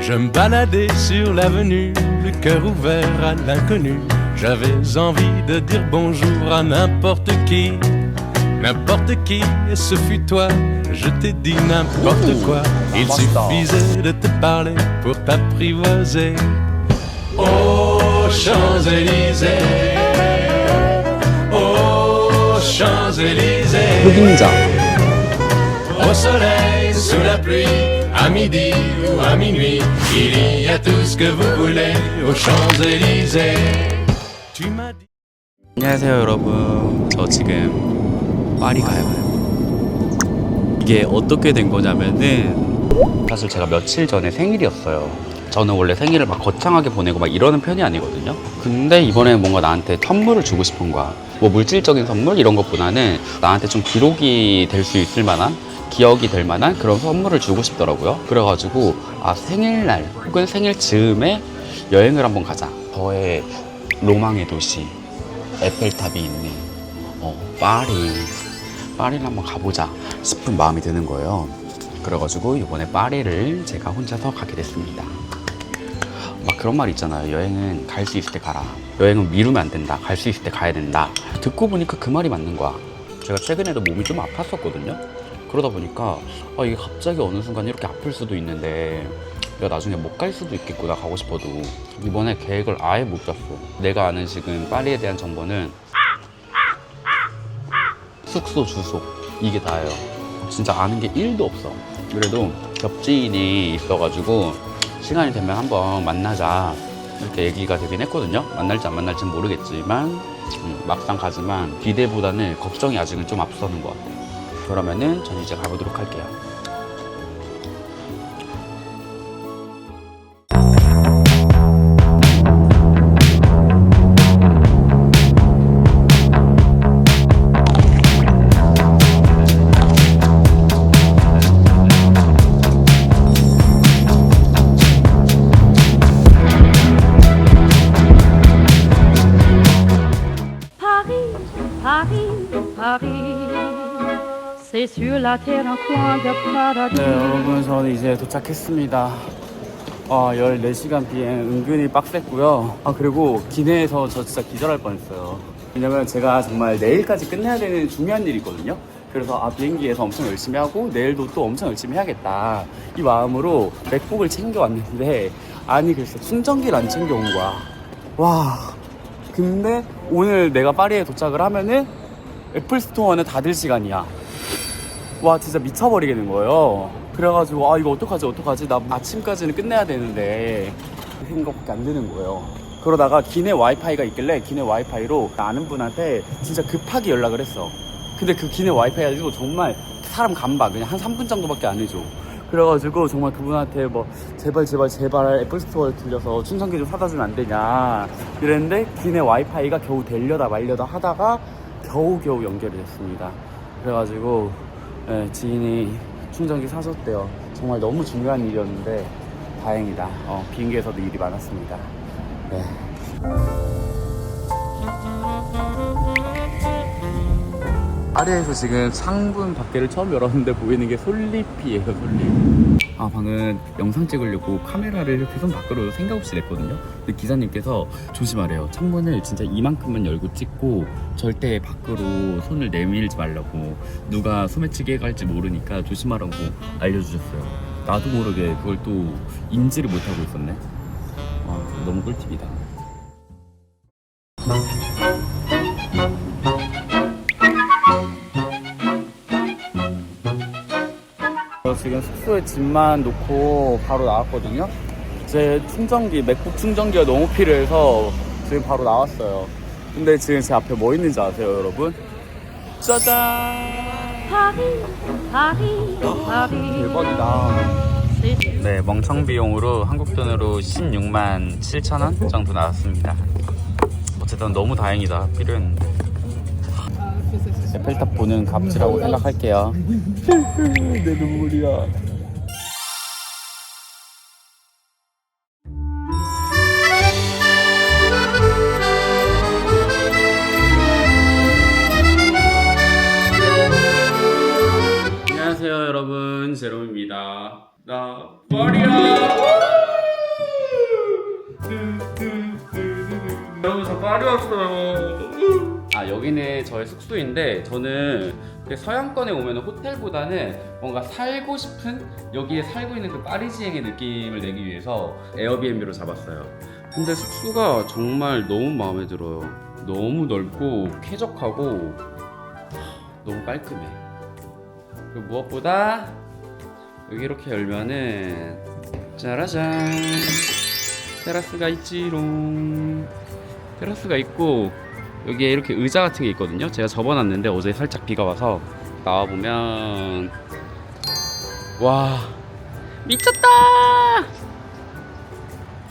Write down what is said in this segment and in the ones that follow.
Je me baladais sur l'avenue, le cœur ouvert à l'inconnu. J'avais envie de dire bonjour à n'importe qui, n'importe qui, et ce fut toi. Je t'ai dit n'importe quoi, il suffisait de te parler pour t'apprivoiser. Aux Champs-Élysées, aux Champs-Élysées, au soleil. Sous la pluie, à midi ou à minuit, il y a tout ce que vous voulez aux Champs-Élysées. Tu m'as dit. 안녕하세요 여러분. 저 지금 파리 가요. 이게 어떻게 된 거냐면은 사실 제가 며칠 전에 생일이었어요. 저는 원래 생일을 막 거창하게 보내고 막 이러는 편이 아니거든요. 근데 이번에 뭔가 나한테 선물을 주고 싶은 거야. 뭐 물질적인 선물? 이런 것보다는 나한테 좀 기록이 될 수 있을 만한 기억이 될 만한 그런 선물을 주고 싶더라고요. 그래가지고 아 생일날 혹은 생일 즈음에 여행을 한번 가자. 저의 로망의 도시 에펠탑이 있는 어, 파리. 파리를 한번 가보자 싶은 마음이 드는 거예요. 그래가지고 이번에 파리를 제가 혼자서 가게 됐습니다. 막 그런 말 있잖아요. 여행은 갈 수 있을 때 가라. 여행은 미루면 안 된다. 갈 수 있을 때 가야 된다. 듣고 보니까 그 말이 맞는 거야. 제가 최근에도 몸이 좀 아팠었거든요 그러다 보니까 아, 이게 갑자기 어느 순간 이렇게 아플 수도 있는데 내가 나중에 못 갈 수도 있겠구나 가고 싶어도. 이번에 계획을 아예 못 짰어 내가 아는 지금 파리에 대한 정보는 숙소 주소 이게 다예요. 진짜 아는 게 1도 없어. 그래도 옆지인이 있어가지고 시간이 되면 한번 만나자. 이렇게 얘기가 되긴 했거든요. 만날지 안 만날지는 모르겠지만 음, 막상 가지만 기대보다는 걱정이 아직은 좀 앞서는 것 같아요 그러면은 전 이제 가보도록 할게요 네, 여러분 저는 이제 도착했습니다. 아, 14시간 비행 은근히 빡셌고요. 아, 그리고 기내에서 저 진짜 기절할 뻔했어요. 왜냐면 제가 정말 내일까지 끝내야 되는 중요한 일이거든요. 그래서 아, 비행기에서 엄청 열심히 하고 내일도 또 엄청 열심히 해야겠다. 이 마음으로 맥북을 챙겨왔는데 아니 글쎄 충전기를 안 챙겨온 거야. 와. 근데 오늘 내가 파리에 도착을 하면은 애플 스토어는 닫을 시간이야. 와 진짜 미쳐버리겠는 거예요. 그래가지고 아 이거 어떡하지 어떡하지? 나 아침까지는 끝내야 되는데. 그 생각밖에 안 드는 거예요. 그러다가 기내 와이파이가 있길래 기내 와이파이로 아는 분한테 진짜 급하게 연락을 했어. 근데 그 기내 와이파이가 지고 정말 사람 간바 그냥 한 3분 정도밖에 안 해줘. 그래가지고 정말 그분한테 뭐 제발 제발 제발 애플스토어에 들려서 충전기 좀 사다 주면 안 되냐. 이랬는데 기내 와이파이가 겨우 되려다 말려다 하다가 겨우겨우 연결이 됐습니다. 그래가지고 네, 지인이 충전기 사줬대요. 정말 너무 중요한 일이었는데 다행이다. 어, 비행기에서도 일이 많았습니다. 네. 아래에서 지금 창문 밖에를 처음 열었는데 보이는 게 솔잎이에요, 솔잎. 아, 방금 영상 찍으려고 카메라를 손 밖으로 생각 없이 냈거든요. 근데 기사님께서 조심하래요. 창문을 진짜 이만큼만 열고 찍고 절대 밖으로 손을 내밀지 말라고 누가 소매치기 갈지 모르니까 조심하라고 알려주셨어요. 나도 모르게 그걸 또 인지를 못하고 있었네. 와, 너무 꿀팁이다. 지금 숙소에 짐만 놓고 바로 나왔거든요. 제 충전기, 맥북 충전기가 너무 필요해서 지금 바로 나왔어요. 근데 지금 제 앞에 뭐 있는지 아세요, 여러분? 짜잔! 대박이다. 네, 멍청 비용으로 한국 돈으로 16만 7천 원 정도 나왔습니다. 어쨌든 너무 다행이다. 필요했는데. 에펠탑 보는 값이라고 생각할게요. 내 눈물이야. 안녕하세요, 여러분. 제롬입니다. 나 파리야. 여러분 저 파리 왔어요. 아 여기는 저의 숙소인데 저는 그 서양권에 오면 호텔보다는 뭔가 살고 싶은 여기에 살고 있는 그 파리지앵의 느낌을 내기 위해서 에어비앤비로 잡았어요. 근데 숙소가 정말 너무 마음에 들어요. 너무 넓고 쾌적하고 너무 깔끔해. 그리고 무엇보다 여기 이렇게 열면은 짜라잔 테라스가 있지롱 테라스가 있고 여기에 이렇게 의자 같은 게 있거든요. 제가 접어놨는데 어제 살짝 비가 와서 나와보면 와 미쳤다!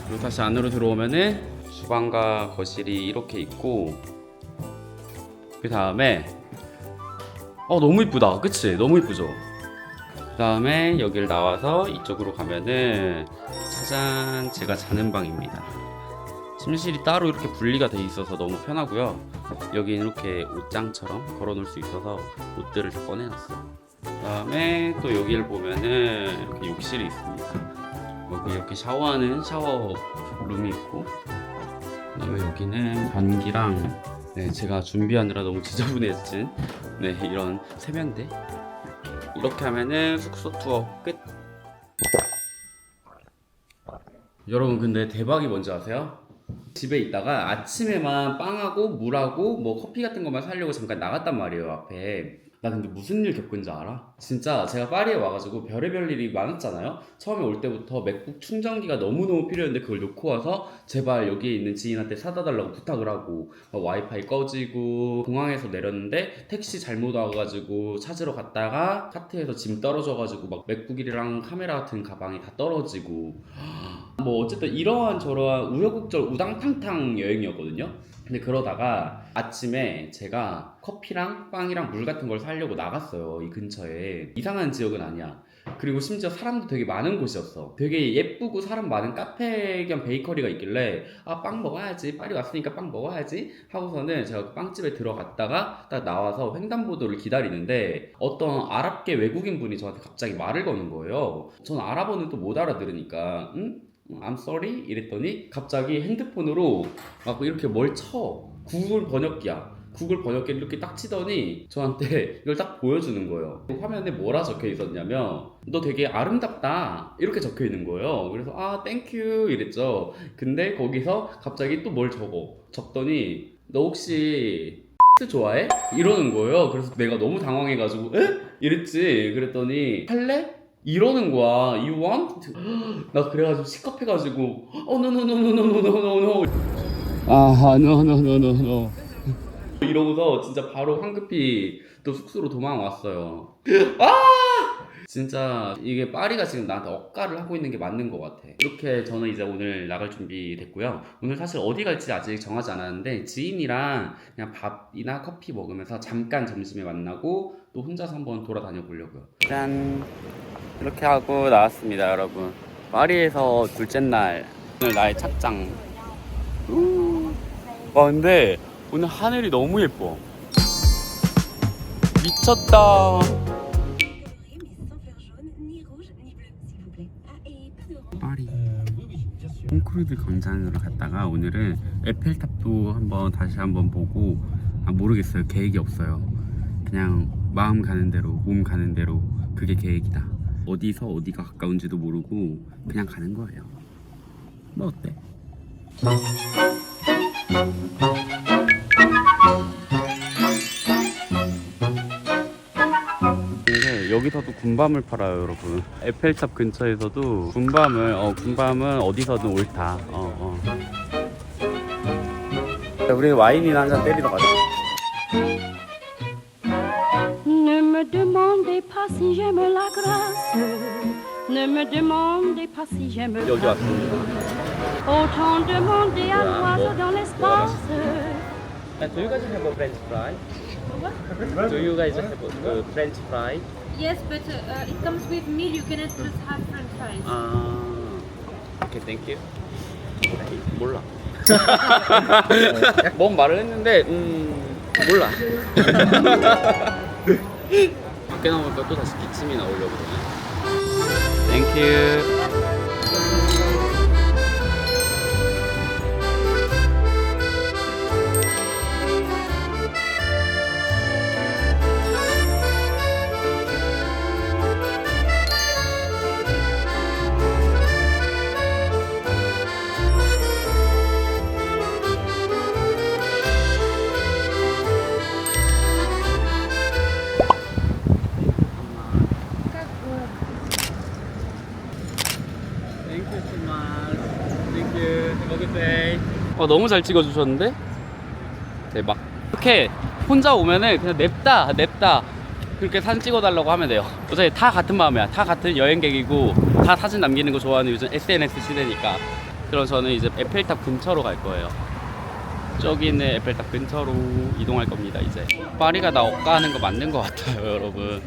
그리고 다시 안으로 들어오면은 주방과 거실이 이렇게 있고 그 다음에 어 너무 이쁘다. 그치? 너무 이쁘죠? 그 다음에 여기를 나와서 이쪽으로 가면은 짜잔 제가 자는 방입니다 침실이 따로 이렇게 분리가 돼 있어서 너무 편하고요 여기는 이렇게 옷장처럼 걸어 놓을 수 있어서 옷들을 다 꺼내놨어 그 다음에 또 여기를 보면은 이렇게 욕실이 있습니다 여기 이렇게 샤워하는 샤워 룸이 있고 그 다음에 여기는 변기랑 네, 제가 준비하느라 너무 지저분해진 네, 이런 세면대 이렇게 하면은 숙소 투어 끝. 여러분 근데 대박이 뭔지 아세요? 집에 있다가 아침에만 빵하고 물하고 뭐 커피 같은 것만 사려고 잠깐 나갔단 말이에요 앞에 나 근데 무슨 일 겪은 줄 알아? 진짜 제가 파리에 와가지고 별의별 일이 많았잖아요 처음에 올 때부터 맥북 충전기가 너무너무 필요했는데 그걸 놓고 와서 제발 여기에 있는 지인한테 사다 달라고 부탁을 하고 막 와이파이 꺼지고 공항에서 내렸는데 택시 잘못 와가지고 찾으러 갔다가 카트에서 짐 떨어져가지고 막 맥북이랑 카메라 같은 가방이 다 떨어지고 뭐 어쨌든 이러한 저러한 우여곡절 우당탕탕 여행이었거든요. 근데 그러다가 아침에 제가 커피랑 빵이랑 물 같은 걸 사려고 나갔어요. 이 근처에 이상한 지역은 아니야. 그리고 심지어 사람도 되게 많은 곳이었어. 되게 예쁘고 사람 많은 카페 겸 베이커리가 있길래 아 빵 먹어야지. 파리 왔으니까 빵 먹어야지 하고서는 제가 그 빵집에 들어갔다가 딱 나와서 횡단보도를 기다리는데 어떤 아랍계 외국인 분이 저한테 갑자기 말을 거는 거예요. 전 아랍어는 또 못 알아들으니까 응? I'm sorry 이랬더니 갑자기 핸드폰으로 막 이렇게 뭘 쳐. 구글 번역기야. 구글 번역기를 이렇게 딱 치더니 저한테 이걸 딱 보여주는 거예요. 화면에 뭐라 적혀 있었냐면 너 되게 아름답다 이렇게 적혀 있는 거예요. 그래서 아 땡큐 이랬죠. 근데 거기서 갑자기 또 뭘 적어 적더니 너 혹시 좋아해? 이러는 거예요. 그래서 내가 너무 당황해가지고 에? 이랬지. 그랬더니 할래? 이러는 거야. You want? 나 그래가지고 시겁해가지고 어 no no no no no no no no no 아 no no no no no 이러고서 진짜 바로 황급히 또 숙소로 도망왔어요. 아! 진짜 이게 파리가 지금 나한테 억가를 하고 있는 게 맞는 것 같아. 이렇게 저는 이제 오늘 나갈 준비 됐고요. 오늘 사실 어디 갈지 아직 정하지 않았는데 지인이랑 그냥 밥이나 커피 먹으면서 잠깐 점심에 만나고 또 혼자서 한번 돌아다녀 보려고요. 짠! 이렇게 하고 나왔습니다, 여러분. 파리에서 둘째 날 오늘 나의 착장. 우. 와 근데 오늘 하늘이 너무 예뻐. 미쳤다. 파리. 콩쿠르드 광장으로 갔다가 오늘은 에펠탑도 한번 다시 한번 보고 아 모르겠어요 계획이 없어요 그냥 마음 가는 대로 몸 가는 대로 그게 계획이다. 어디서 어디가 가까운지도 모르고 그냥 가는 거예요. 뭐 어때? 근데 여기서도 군밤을 팔아요 여러분. 에펠탑 근처에서도 군밤을 어 군밤은 어디서든 옳다. 어, 어. 우리 와인이나 한 잔 때리러 가자 si j'aime la grâce. Ne me demandez pas si j'aime 여기 la 왔습니다 Autant demander à Voilà, l'oiseau dans l'espace. Do you guys have a French fry? Do you guys have a French fry? Yes, but uh, it comes with meal. You cannot just have French fries. 아 오케이 땡큐 몰라 뭔 말을 했는데 음 몰라 밖에 나오니까 또 다시 기침이 나오려고 그러네 땡큐. 어, 너무 잘 찍어주셨는데? 대박. 이렇게 혼자 오면은 그냥 냅다, 냅다. 그렇게 사진 찍어달라고 하면 돼요. 어차피 다 같은 마음이야. 다 같은 여행객이고, 다 사진 남기는 거 좋아하는 요즘 SNS 시대니까. 그럼 저는 이제 에펠탑 근처로 갈 거예요. 저기 있는 에펠탑 근처로 이동할 겁니다, 이제. 파리가 나 억까하는 거 맞는 것 같아요, 여러분.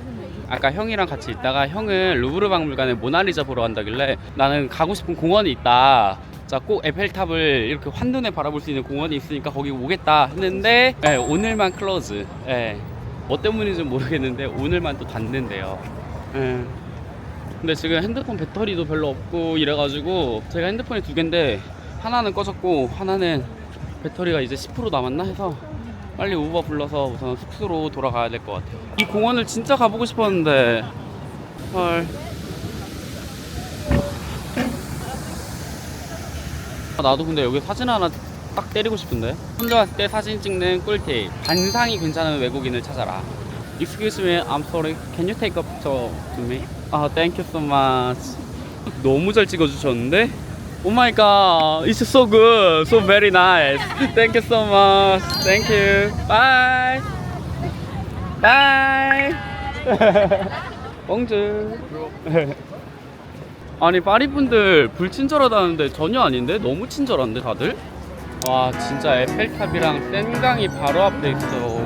아까 형이랑 같이 있다가 형은 루브르 박물관에 모나리자 보러 간다길래 나는 가고 싶은 공원이 있다. 자, 꼭 에펠탑을 이렇게 환눈에 바라볼 수 있는 공원이 있으니까 거기 오겠다 했는데 예, 오늘만 클로즈. 예. 뭐 때문인지 모르겠는데 오늘만 또 닫는데요. 예. 근데 지금 핸드폰 배터리도 별로 없고 이래가지고 제가 핸드폰이 두 개인데 하나는 꺼졌고 하나는 배터리가 이제 10% 남았나 해서 빨리 우버 불러서 우선 숙소로 돌아가야 될 것 같아요. 이 공원을 진짜 가보고 싶었는데 헐. 나도 근데 여기 사진 하나 딱 때리고 싶은데 혼자 왔을 때 사진 찍는 꿀팁 반상이 괜찮은 외국인을 찾아라 Excuse me, I'm sorry. Can you take a picture to me? 아, thank you so much. 너무 잘 찍어주셨는데? Oh my god, it's so good, so very nice. Thank you so much. Thank you. Bye. Bye. 봉주. 아니 파리 분들 불친절하다는데 전혀 아닌데 너무 친절한데 다들? 와 진짜 에펠탑이랑 센강이 바로 앞에 있어.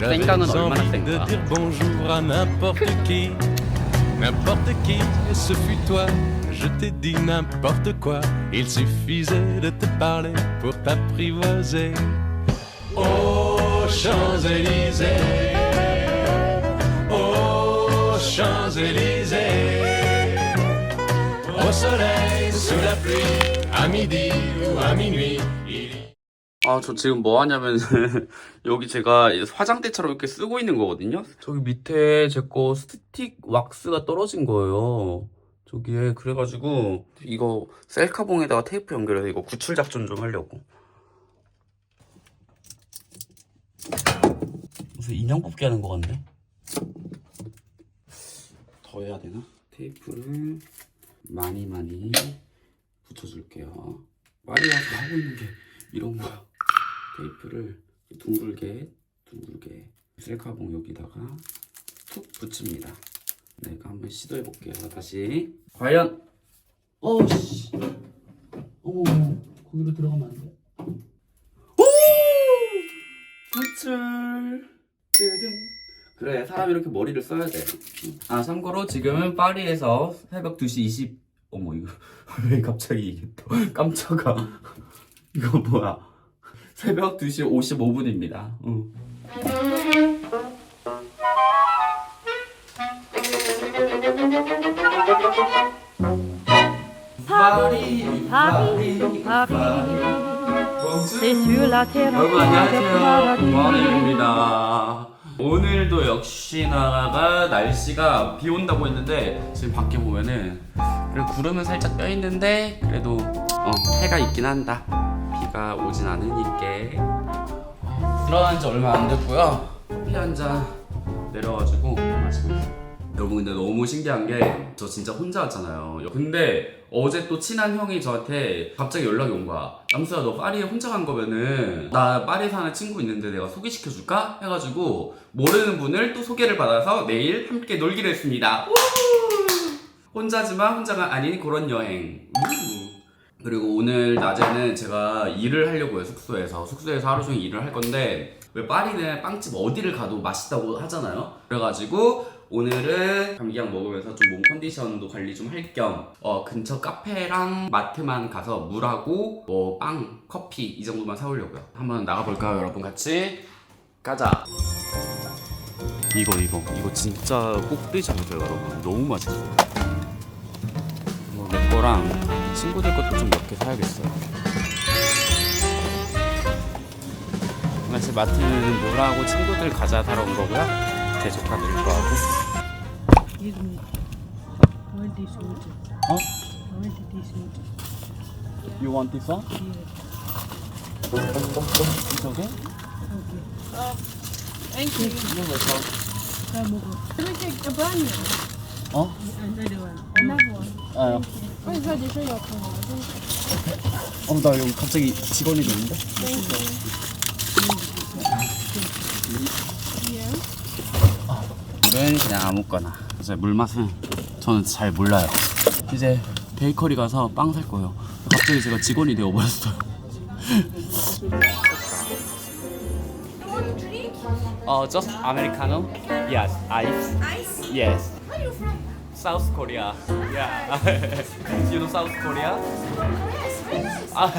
Senga는 얼마나 envie 센 de 거야? dire bonjour à n'importe qui, n'importe qui, et ce fut toi. Je t'ai dit n'importe quoi, il suffisait de te parler pour t'apprivoiser. Aux Champs-Élysées, aux Champs-Élysées, au soleil, sous la pluie, à midi ou à minuit. 아, 저 지금 뭐 하냐면, 여기 제가 화장대처럼 이렇게 쓰고 있는 거거든요? 저기 밑에 제 거 스틱 왁스가 떨어진 거예요. 저기에. 그래가지고, 이거 셀카봉에다가 테이프 연결해서 이거 구출 작전 좀 하려고. 무슨 인형 뽑기 하는 거 같네? 더 해야 되나? 테이프를 많이 많이 붙여줄게요. 빨리 와서 하고 있는 게 이런 거야. 테이프를 둥글게 둥글게 셀카봉 여기다가 툭 붙입니다. 내가 한번 시도해 볼게요. 다시 과연 어씨 어머 거기로 들어가면 안 돼. 오 구출 뜨든 그래 사람 이렇게 머리를 써야 돼. 아 참고로 지금은 파리에서 새벽 2시 20 어머 이거 왜 갑자기 이게 또 깜짝아 이거 뭐야 새벽 2시 55분입니다 응. 파리 파리, 파리. 여러분 안녕하세요. 고마원입니다. 오늘도 역시나가 날씨가 비 온다고 했는데 지금 밖에 보면은 그래 구름은 살짝 떠 있는데 그래도 어, 해가 있긴 한다. 비가 오진 않으니까. 들어간 지 얼마 안 됐고요. 커피 한 잔 내려가지고 마시고. 있어요 여러분 근데 너무 신기한 게 저 진짜 혼자 왔잖아요 근데 어제 또 친한 형이 저한테 갑자기 연락이 온 거야 남수야 너 파리에 혼자 간 거면은 나 파리에 사는 친구 있는데 내가 소개시켜 줄까? 해가지고 모르는 분을 또 소개를 받아서 내일 함께 놀기로 했습니다 우! 혼자지만 혼자가 아닌 그런 여행 우! 그리고 오늘 낮에는 제가 일을 하려고 해요 숙소에서 숙소에서 하루 종일 일을 할 건데 왜 파리는 빵집 어디를 가도 맛있다고 하잖아요 그래가지고 오늘은 감기약 먹으면서 좀 몸 컨디션도 관리 좀 할 겸 어, 근처 카페랑 마트만 가서 물하고 뭐 빵, 커피 이 정도만 사오려고요. 한번 나가볼까요, 여러분? 같이 가자. 이거 이거 이거 진짜 꼭 드셔보세요, 여러분. 너무 맛있어요. 뭐, 내 거랑 친구들 것도 좀 몇 개 사야겠어요. 같이 마트는 물하고 친구들 과자 사러 온 거고요. 제 조카들 좋아하고. 어? You want this one? It's okay? Thank you. You're welcome. Can we take a brand new? 어? Another one. Another one. 아, Oh, it's not your phone. 어, 나 여기 갑자기 직원이 됐는데? 물은 그냥 아무거나. 이제 물 맛은 저는 잘 몰라요. 이제 베이커리 가서 빵 살 거예요. 갑자기 제가 직원이 되어 버렸어요. 어, just americano. Yes, ice. Ice. Yes. Where are you from? South Korea. Yeah. you know South Korea? Yes, very nice. 아,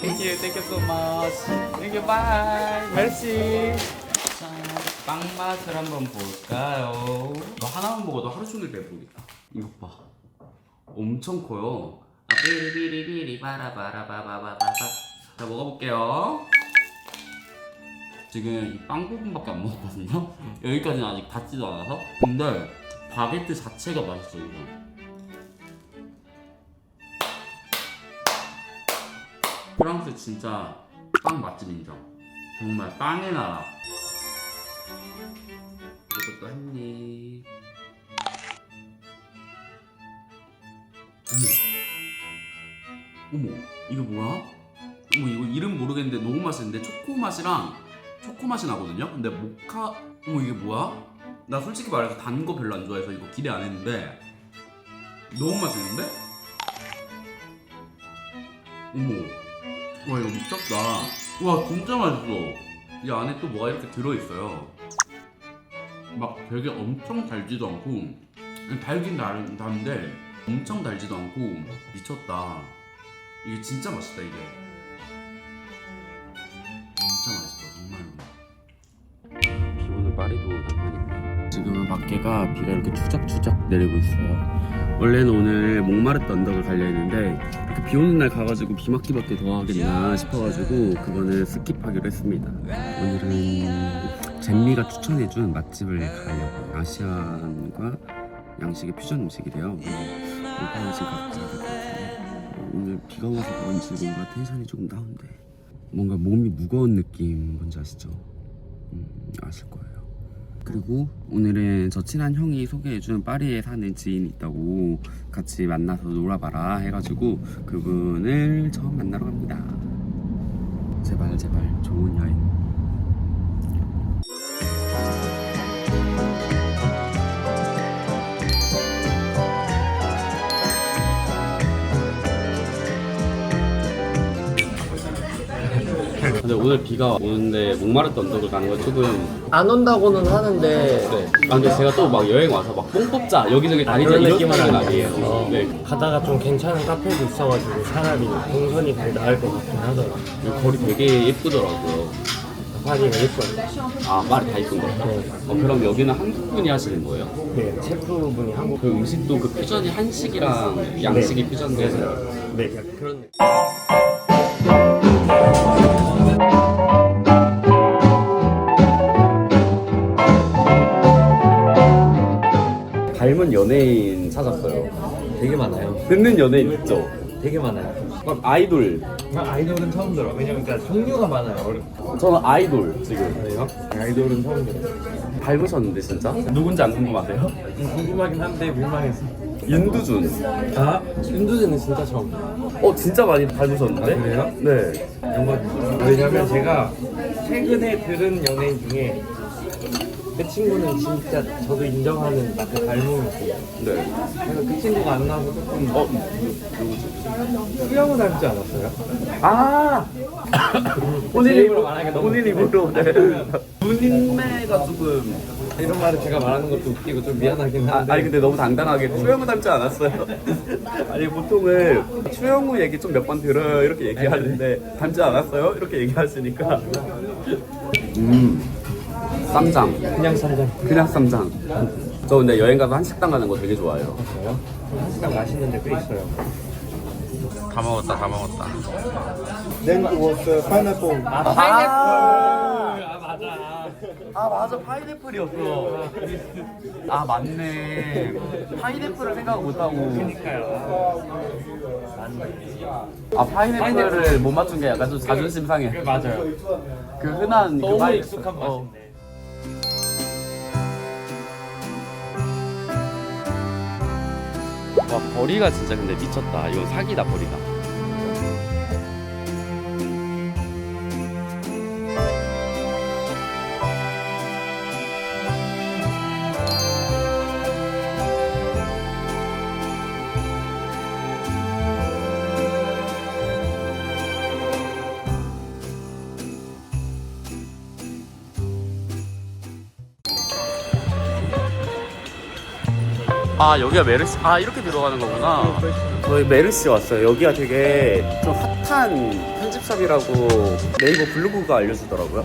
thank you, thank you so much. Thank you, bye. Merci. 자, 빵 맛을 한번 볼까요? 이거 하나만 먹어도 하루 종일 배부르겠다. 이거 봐. 엄청 커요. 아, 비리비리비리 바라바라바바바바. 자, 먹어볼게요. 지금 이 빵 부분밖에 안 먹었거든요. 여기까지는 아직 닿지도 않아서. 근데 바게트 자체가 맛있어, 이거. 프랑스 진짜 빵 맛집 인정. 정말 빵의 나라. 이것도 한 입. 어머, 어머, 이거 뭐야? 어머, 이거 이름 모르겠는데 너무 맛있는데 초코 맛이랑 초코 맛이 나거든요. 근데 모카, 어머 이게 뭐야? 나 솔직히 말해서 단 거 별로 안 좋아해서 이거 기대 안 했는데 너무 맛있는데? 어머. 와 이거 미쳤다 와 진짜 맛있어 이 안에 또 뭐가 이렇게 들어있어요 막 되게 엄청 달지도 않고 달긴 달, 단데 엄청 달지도 않고 미쳤다. 이게 진짜 맛있다 이게. 진짜 정말로 비 오는 파리도 낭만이네 지금은 밖에가 비가 이렇게 추적추적 내리고 있어요. 원래는 오늘 몽마르트 언덕을 가려 했는데 비 오는 날 가가지고 비 맞기밖에 더 하겠나 싶어가지고 그거는 스킵하기로 했습니다. 오늘은 잼미가 추천해준 맛집을 가려고 아시안과 양식의 퓨전 음식이래요. 오빠 음식 각자 오늘 비가 와서 그런지 뭔가 텐션이 조금 다운데 뭔가 몸이 무거운 느낌 뭔지 아시죠? 음, 아실 거예요. 그리고 오늘은 저 친한 형이 소개해준 파리에 사는 지인이 있다고 같이 만나서 놀아봐라 해가지고 그분을 처음 만나러 갑니다. 제발 제발 좋은 여행. 근데 오늘 비가 오는데 목마르트 언덕을 가는 건 조금 안 온다고는 하는데 네. 아 근데 제가 또 막 여행 와서 막 뽕 뽑자 여기저기 다니자 그런 이런 느낌은 스타일은 아니에요. 아니에요. 어, 네. 가다가 좀 괜찮은 카페도 있어가지고 차라리 동선이 더 나을 것 같긴 하더라. 여기 거리 되게 예쁘더라고요. 파리가 예뻐요. 아 말이 다 예쁜 거. 네. 어, 그럼 여기는 한국 분이 하시는 거예요? 네, 셰프분이 한국 그 음식도 그 퓨전이 한식이랑 양식이 퓨전돼서 네, 약간 그런 느낌. 연예인 찾았어요. 되게 많아요. 듣는 연예인 있죠? 되게 많아요. 막 아이돌. 아이돌은 처음 들어. 왜냐면 그러니까 종류가 많아요. 어려. 저는 아이돌 지금. 그래요? 아이돌은 처음 들어. 닮으셨는데 진짜? 누군지 안 궁금하세요? 음, 궁금하긴 한데 민망했어. 윤두준. 아, 윤두진은 진짜 처음. 어 진짜 많이 닮으셨는데? 아, 그래요? 네. 영화 왜냐면 제가 최근에 들은 연예인 중에 그 친구는 진짜 저도 인정하는 그 닮음이었어요. 네. 그래서 그 친구가 안 나와서 조금 어 누구지? 수영을 닮지 않았어요? 아제 입으로 말하기가 너무 본인 입으로 네. 눈인매가 조금 이런 말을 제가 말하는 것도 웃기고 좀 미안하긴 아, 한데. 아니 근데 너무 당당하게 추영우 닮지 않았어요? 아니 보통은 추영우 얘기 좀 몇 번 들어요 이렇게 얘기하는데 닮지 않았어요? 이렇게 얘기하시니까 음 쌈장 그냥 쌈장. 그냥 쌈장 저 근데 여행 가서 한식당 가는 거 되게 좋아해요 저요? 한식당 맛있는 데꽤 있어요. 다 먹었다 다 먹었다 Then it was uh, pineapple. 아, 파인애플 아 맞아 아 맞아 파인애플이었어 아 맞네 파인애플을 생각 못하고 아 파인애플을 못 맞춘 게 약간 좀 자존심 상해 맞아요. 그 흔한 그 너무 파인- 익숙한 어. 맛인데. 와 버리가 진짜 근데 미쳤다. 이거 사기다 버리가 아 여기가 메르시 아 이렇게 들어가는 거구나. 저희 메르시 왔어요. 여기가 되게 좀 핫한 편집샵이라고 네이버 블로그가 알려주더라고요.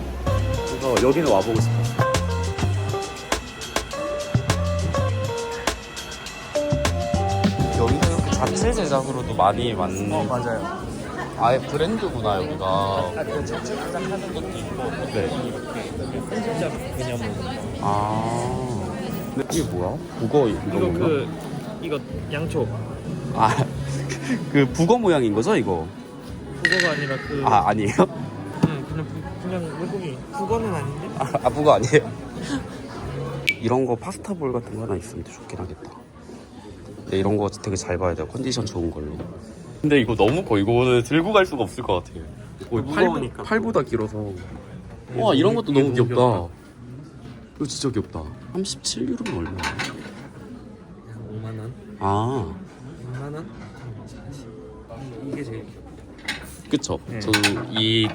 그래서 여기는 와보고 싶었어요. 여기서 이렇게 자체 제작으로도 많이 만든 어 맞아요. 아예 브랜드구나 여기가. 아, 그 자체 제작하는 것도 있고 네. 편집자 개념으로. 아 이게 뭐야? 북어 이거 건가? 그 이거 양초. 아, 그 북어 모양인 거죠, 이거? 그거가 아니라 그. 아, 아니에요? 응, 그냥 그냥 외국인. 그거는 아닌데. 아, 아, 북어 아니에요? 이런 거 파스타 볼 같은 거 하나 있으면 좋긴 하겠다. 근데 이런 거 되게 잘 봐야 돼요. 컨디션 좋은 걸로. 근데 이거 너무 커. 이거는 들고 갈 수가 없을 것 같아요. 거의 무거우니까. 팔, 보다 길어서. 와, 이런 것도 너무 귀엽다. 이거 진짜 귀엽다. 37유로면 얼마야? 5만 원. 아, 6만 원. 이게 제일 귀여워. 그쵸. 네. 저는 이,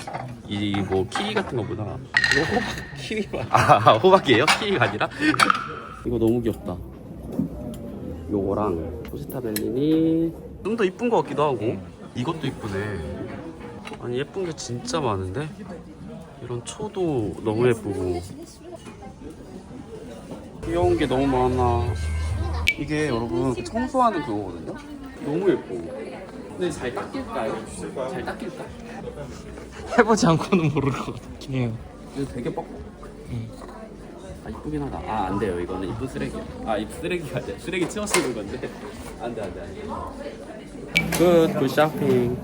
이 뭐 키위 같은 거보다 이거 호박 키위 맛. 아 호박이에요? 키위가 아니라? 이거 너무 귀엽다 요거랑 포스타벨린이 좀 더 이쁜 것 같기도 하고 이것도 이쁘네 아니 예쁜 게 진짜 많은데 이런 초도 너무 예쁘고 귀여운 게 너무 많아 이게 여러분 그 청소하는 그거거든요 너무 예뻐 근데 잘 닦일까요? 잘 닦일까? 해보지 않고는 모를 것 같긴 해요. 이거 되게 뻑뻑. 아 이쁘긴 하다. 아 안 돼요. 이거는 이쁜 쓰레기야. 아 이쁜 쓰레기가 아니라 쓰레기 치워 쓰는 건데. 안 돼, 안 돼, 안 돼. 굿, 굿 쇼핑.